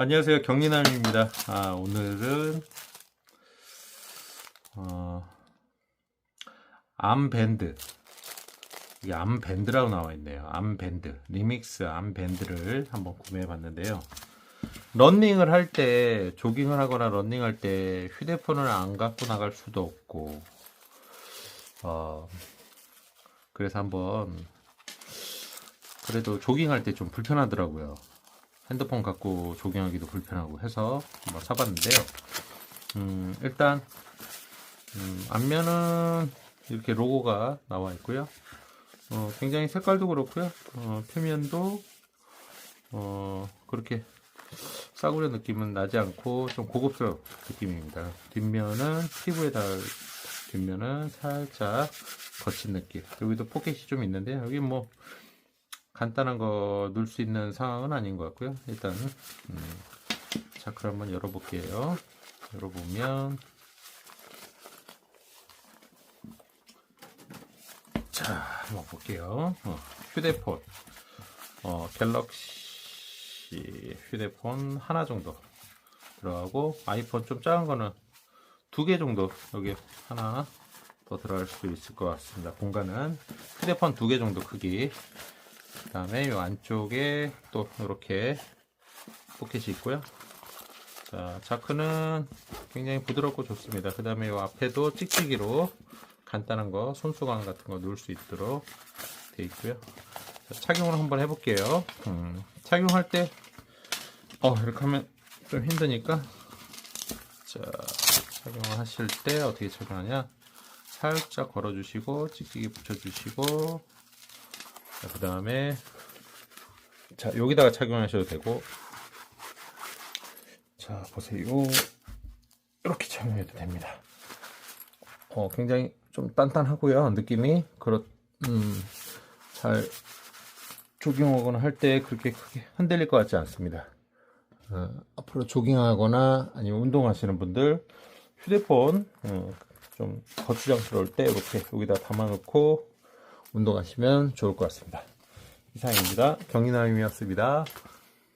안녕하세요 경리남입니다. 아 오늘은 어, 암밴드 이게 암밴드라고 나와 있네요. 암밴드 리믹스 암밴드를 한번 구매해 봤는데요. 런닝을 할 때 조깅을 하거나 런닝할 때 휴대폰을 안 갖고 나갈 수도 없고 어, 그래서 한번 그래도 조깅할 때 좀 불편하더라고요. 핸드폰 갖고 조깅하기도 불편하고 해서 한번 사봤는데요. 음, 일단 음, 앞면은 이렇게 로고가 나와 있고요. 어, 굉장히 색깔도 그렇고요. 어, 표면도 어, 그렇게 싸구려 느낌은 나지 않고 좀 고급스러운 느낌입니다. 뒷면은 피부에 닿을 뒷면은 살짝 거친 느낌. 여기도 포켓이 좀 있는데 여기 뭐 간단한 거 넣을 수 있는 상황은 아닌 것 같고요. 일단은 음, 자 그럼 한번 열어볼게요. 열어보면 자 한번 볼게요. 어, 휴대폰 어, 갤럭시 휴대폰 하나 정도 들어가고 아이폰 좀 작은 거는 두 개 정도 여기 하나 더 들어갈 수도 있을 것 같습니다. 공간은 휴대폰 두 개 정도 크기 그 다음에 이 안쪽에 또 이렇게 포켓이 있고요. 자, 자크는 굉장히 부드럽고 좋습니다. 그 다음에 이 앞에도 찍찍이로 간단한 거, 손수건 같은 거 넣을 수 있도록 되어 있고요. 자, 착용을 한번 해볼게요. 음, 착용할 때, 어, 이렇게 하면 좀 힘드니까, 자, 착용을 하실 때 어떻게 착용하냐? 살짝 걸어주시고, 찍찍이 붙여주시고, 그 다음에 자 여기다가 착용하셔도 되고. 자 보세요. 이렇게 착용해도 됩니다. 어 굉장히 좀 단단하고요 느낌이. 그렇 음잘 조깅하거나 할 때 그렇게 크게 흔들릴 것 같지 않습니다. 어, 앞으로 조깅하거나 아니면 운동하시는 분들 휴대폰 어, 좀 거추장스러울 때 이렇게 여기다 담아놓고 운동하시면 좋을 것 같습니다. 이상입니다. 경리남임이었습니다.